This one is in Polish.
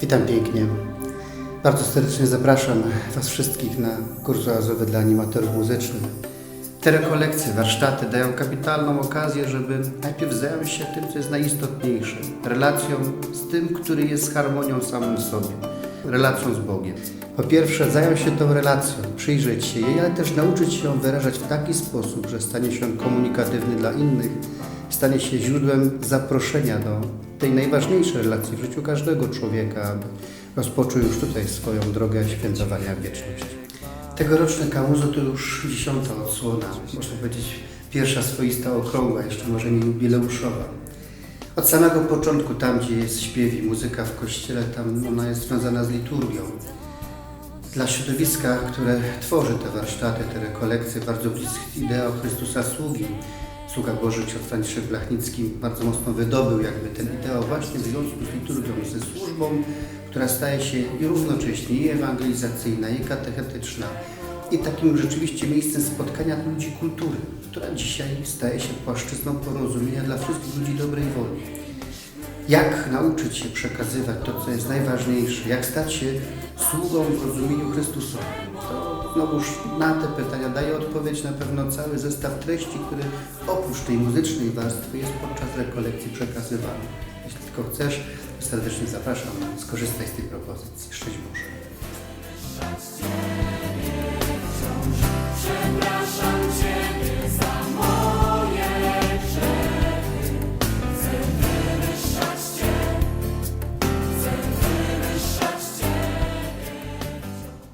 Witam pięknie. Bardzo serdecznie zapraszam Was wszystkich na kurs oazowy dla animatorów muzycznych. Te rekolekcje, warsztaty dają kapitalną okazję, żeby najpierw zająć się tym, co jest najistotniejsze. Relacją z tym, który jest harmonią samym sobie. Relacją z Bogiem. Po pierwsze, zająć się tą relacją, przyjrzeć się jej, ale też nauczyć się ją wyrażać w taki sposób, że stanie się komunikatywny dla innych, stanie się źródłem zaproszenia do tej najważniejszej relacji w życiu każdego człowieka, aby rozpoczął już tutaj swoją drogę świętowania wieczności. Tegoroczne Kamuzo to już dziesiąta odsłona, można powiedzieć pierwsza swoista okrągła, jeszcze może nie jubileuszowa. Od samego początku, tam gdzie jest śpiew i muzyka w kościele, tam ona jest związana z liturgią. Dla środowiska, które tworzy te warsztaty, te rekolekcje, bardzo bliskich ideał Chrystusa sługi, sługa Boży ksiądz Franciszek Blachnicki bardzo mocno wydobył jakby ten ideał właśnie w związku z liturgią, ze służbą, która staje się i równocześnie i ewangelizacyjna, i katechetyczna, i takim rzeczywiście miejscem spotkania ludzi kultury, która dzisiaj staje się płaszczyzną porozumienia dla wszystkich ludzi dobrej woli. Jak nauczyć się przekazywać to, co jest najważniejsze? Jak stać się sługą w rozumieniu Chrystusowym? To znowuż na te pytania daje odpowiedź na pewno cały zestaw treści, który oprócz tej muzycznej warstwy jest podczas rekolekcji przekazywany. Jeśli tylko chcesz, serdecznie zapraszam, skorzystaj z tej propozycji. Szczęść.